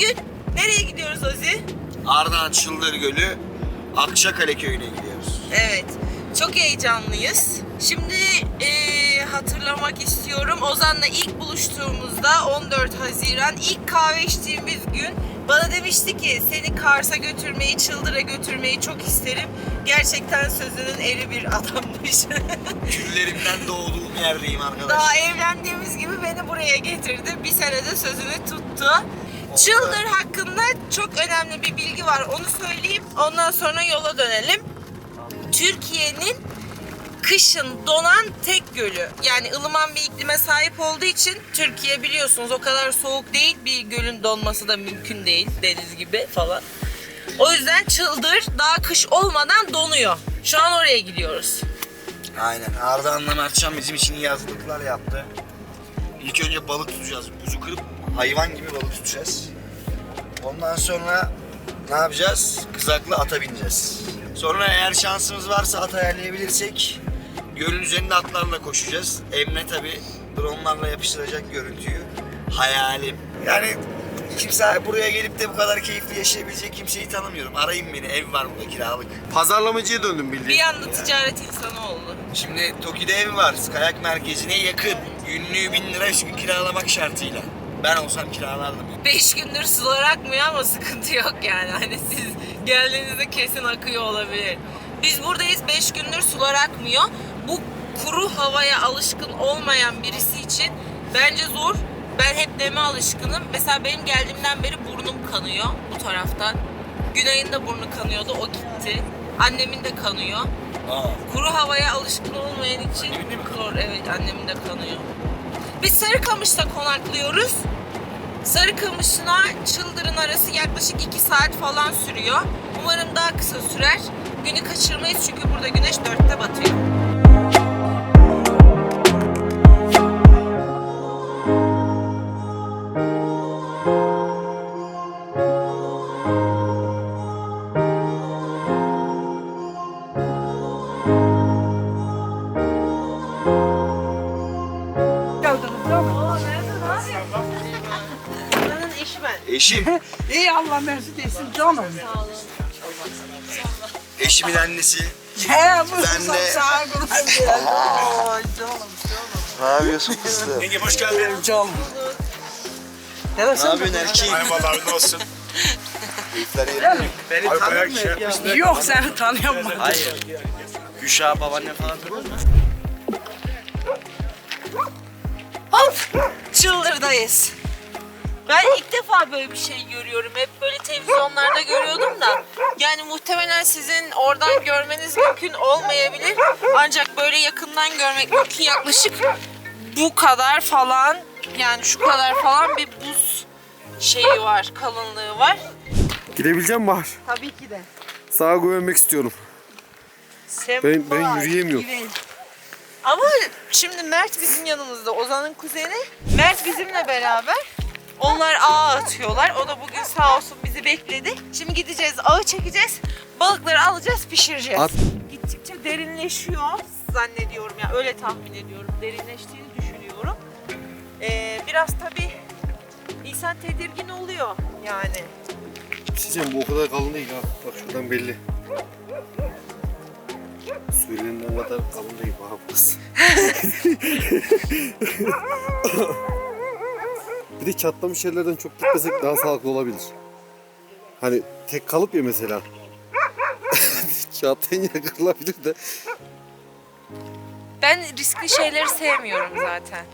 Bugün nereye gidiyoruz Ozi? Ardahan Çıldır Gölü, Akçakale köyüne gidiyoruz. Evet. Çok heyecanlıyız. Şimdi eee, hatırlamak istiyorum. Ozan'la ilk buluştuğumuzda 14 Haziran ilk kahve içtiğimiz gün bana demişti ki seni Kars'a götürmeyi, Çıldır'a götürmeyi çok isterim. Gerçekten sözünün eri bir adammış. Küllerimden doğduğum yerdeyim arkadaşlar. Daha evlendiğimiz gibi beni buraya getirdi. Bir senede sözünü tuttu. Çıldır hakkında çok önemli bir bilgi var. Onu söyleyeyim. Ondan sonra yola dönelim. Türkiye'nin kışın donan tek gölü. Yani ılıman bir iklime sahip olduğu için Türkiye biliyorsunuz o kadar soğuk değil. Bir gölün donması da mümkün değil. Deniz gibi falan. O yüzden Çıldır daha kış olmadan donuyor. Şu an oraya gidiyoruz. Aynen. Ardahan'la Mertcan bizim için iyi yaptı. İlk önce balık tutacağız. Buzu kırıp hayvan gibi balık tutacağız. Ondan sonra ne yapacağız? Kızaklı ata bineceğiz. Sonra eğer şansımız varsa at ayarlayabilirsek gölün üzerinde atlarla koşacağız. Emre tabi dronlarla yapıştıracak görüntüyü. Hayalim. Yani kimse buraya gelip de bu kadar keyifli yaşayabilecek kimseyi tanımıyorum. Arayın beni ev var burada kiralık. Pazarlamacıya döndüm bildiğin. Bir anda ticaret insanı oldu. Şimdi Toki'de ev var. Kayak merkezine yakın. Günlüğü bin lira şu gün kiralamak şartıyla. Ben olsam kiralardım. 5 gündür sular akmıyor ama sıkıntı yok yani. Hani siz geldiğinizde kesin akıyor olabilir. Biz buradayız 5 gündür sular akmıyor. Bu kuru havaya alışkın olmayan birisi için bence zor. Ben hep neme alışkınım. Mesela benim geldiğimden beri burnum kanıyor bu taraftan. Günay'ın da burnu kanıyordu o gitti. Annemin de kanıyor. Aa. Kuru havaya alışkın olmayan için Annemin de mi zor. Evet annemin de kanıyor. Biz Sarıkamış'ta konaklıyoruz. Sarıkamış'la Çıldır'ın arası yaklaşık 2 saat falan sürüyor. Umarım daha kısa sürer. Günü kaçırmayız çünkü burada güneş 4'te batıyor. Eşim. İyi Allah mesut etsin canım. Eşimin annesi. He bu Ben de- sağ olun. Ay canım Ne yapıyorsun fıstığı? Yenge hoş geldin. canım. ne yapıyorsun erkeğim? Ay vallahi ne olsun. Yerinde. Beni mı? şey. Yok seni tanıyamam. Hayır. Güşa babaanne falan tanır mı? Hop! Çıldır'dayız. Ben ilk defa böyle bir şey görüyorum. Hep böyle televizyonlarda görüyordum da. Yani muhtemelen sizin oradan görmeniz mümkün olmayabilir. Ancak böyle yakından görmek mümkün. Yaklaşık bu kadar falan yani şu kadar falan bir buz şeyi var, kalınlığı var. Gidebileceğim Bahar. Tabii ki de. Sağa güvenmek istiyorum. Ben, ben yürüyemiyorum. Ama şimdi Mert bizim yanımızda. Ozan'ın kuzeni. Mert bizimle beraber. Onlar ağa atıyorlar. O da bugün sağ olsun bizi bekledi. Şimdi gideceğiz, ağı çekeceğiz. Balıkları alacağız, pişireceğiz. At. Gittikçe derinleşiyor zannediyorum ya. Öyle tahmin ediyorum. Derinleştiğini düşünüyorum. Ee, biraz tabii insan tedirgin oluyor yani. Diyeceğim bu o kadar kalın değil ha. Bak şuradan belli. Söylenen kadar kalın değil Bahar burası. bir de çatlamış yerlerden çok gitmesek daha sağlıklı olabilir. Hani tek kalıp ya mesela. Çatlayan yer kırılabilir de. Ben riskli şeyleri sevmiyorum zaten.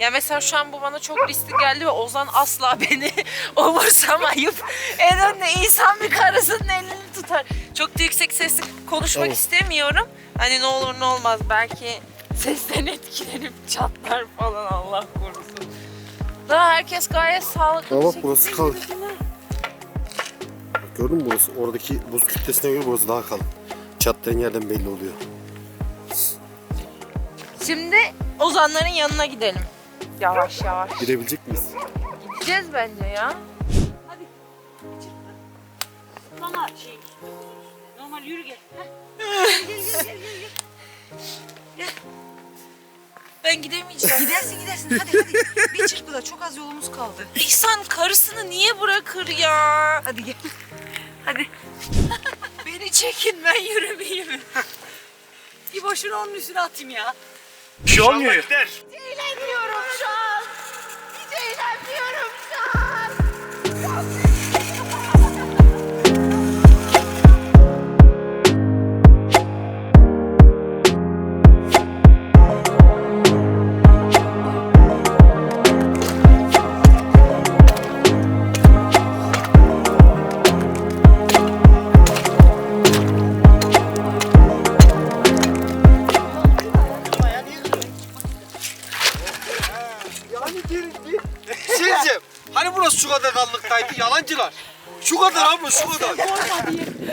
Ya mesela şu an bu bana çok riskli geldi ve Ozan asla beni umursamayıp en önde insan bir karısının elini tutar. Çok da yüksek sesle konuşmak Tamam. istemiyorum. Hani ne olur ne olmaz belki sesten etkilenip çatlar falan Allah korusun. Daha herkes gayet sağlıklı Ama bak burası kalın. Bak Gördün mü burası? Oradaki buz kütlesine göre burası daha kalın. Çatlayan yerden belli oluyor. Şimdi Ozanların yanına gidelim. Yavaş yavaş. Gidebilecek miyiz? Gideceğiz bence ya. Normal şey. Normal yürü gel. Heh. Gel gel gel gel. gel. Ben gidemeyeceğim. Gidersin gidersin hadi hadi. Bir çırpıda çok az yolumuz kaldı. İhsan karısını niye bırakır ya? Hadi gel. Hadi. Beni çekin ben yürümeyeyim. Bir boşuna onun üstüne atayım ya. Bir şey olmuyor. Eğlenmiyorum şu an. Hiç eğlenmiyorum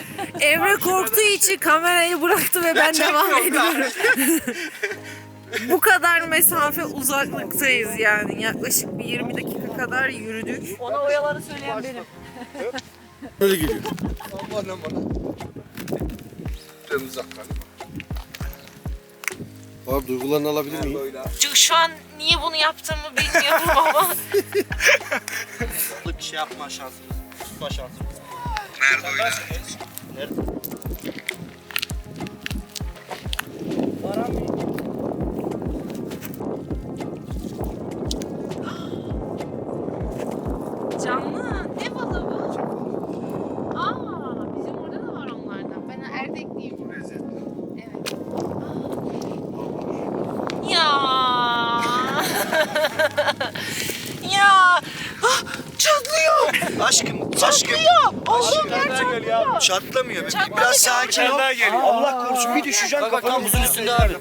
Emre korktuğu için kamerayı bıraktı ve ben devam ediyorum. Bu kadar mesafe uzaklıktayız yani. Yaklaşık bir 20 dakika kadar yürüdük. Ona oyaları söyleyen benim. Öyle geliyor. Aman aman. Ben uzak Abi duygularını alabilir miyim? Böyle. Çünkü şu an niye bunu yaptığımı bilmiyorum ama. Bir şey yapma şansımız. Tutma şansımız. Nerede öyle? Canlı. Ne balığı bu? Aa, bizim orada da var onlardan. Ben erdekliyim. Evet. Ya. ya. Ah, çatlıyor. Aşkım, Çatlıyor. Oğlum ya çatlıyor. Çatlamıyor. Biraz sakin ol. Allah korusun bir bak tam buzun üstünde abi.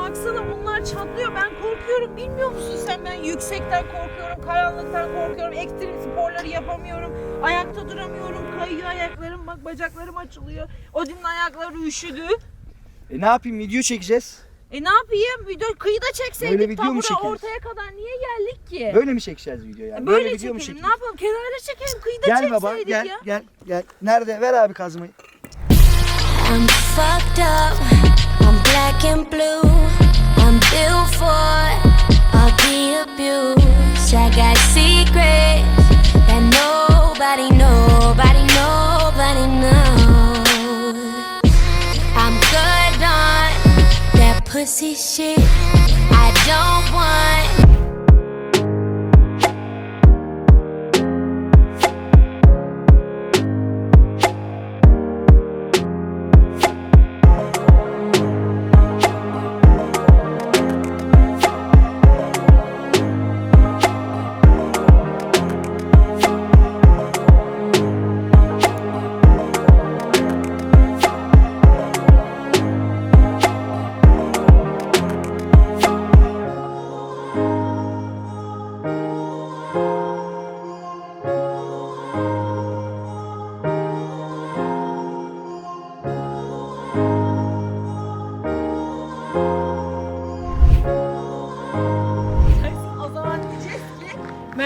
Baksana bunlar çatlıyor. Ben korkuyorum. Bilmiyor musun sen? Ben yüksekten korkuyorum, karanlıktan korkuyorum. Ekstrem sporları yapamıyorum. Ayakta duramıyorum. Kayıyor ayaklarım. Bak bacaklarım açılıyor. Odin'in ayakları üşüdü. E ne yapayım video çekeceğiz. E ne yapayım? Video kıyıda çekseydik. Böyle video ta mu buraya çekeriz? ortaya kadar niye geldik ki? Böyle mi çekeceğiz video yani? E böyle, video çekelim. mu Ne çekeceğiz? yapalım? Kenarda çekelim. Kıyıda Gel çekseydik baba gel ya. gel gel. Nerede? Ver abi kazmayı. I'm fucked up. Black and blue. I'm built for all the abuse. I got secrets that nobody, nobody, nobody knows. I'm good on that pussy shit. I don't want.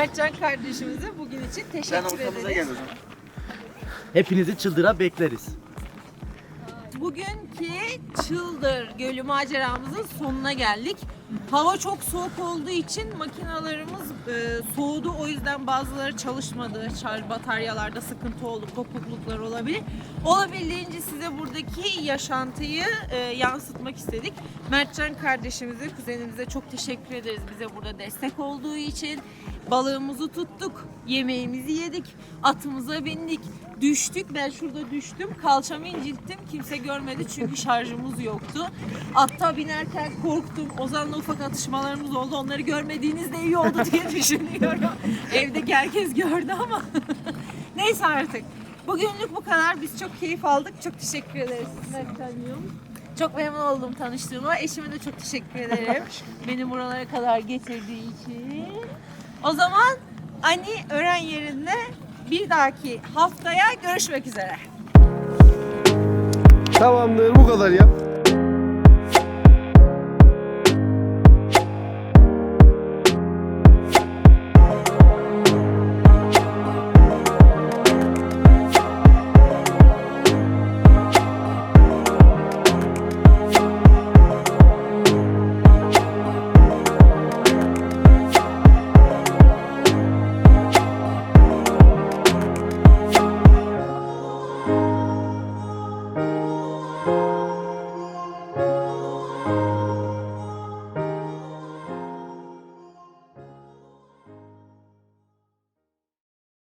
Mertcan kardeşimize bugün için Sen teşekkür ortamıza ederiz. gel o zaman. Hepinizi çıldıra bekleriz. Bugünkü Çıldır Gölü maceramızın sonuna geldik. Hava çok soğuk olduğu için makinalarımız e, soğudu. O yüzden bazıları çalışmadı. Şarj bataryalarda sıkıntı oldu, kopukluklar olabilir. Olabildiğince size buradaki yaşantıyı e, yansıtmak istedik. Mertcan kardeşimize, kuzenimize çok teşekkür ederiz bize burada destek olduğu için. Balığımızı tuttuk, yemeğimizi yedik, atımıza bindik, düştük. Ben şurada düştüm, kalçamı incittim. Kimse görmedi çünkü şarjımız yoktu. Atta binerken korktum. Ozan'la ufak atışmalarımız oldu. Onları görmediğinizde iyi oldu diye düşünüyorum. Evdeki herkes gördü ama. Neyse artık. Bugünlük bu kadar. Biz çok keyif aldık. Çok teşekkür ederiz. Çok memnun oldum tanıştığıma. Eşime de çok teşekkür ederim. Beni buralara kadar getirdiği için. O zaman Ani Öğren yerinde bir dahaki haftaya görüşmek üzere. Tamamdır bu kadar ya.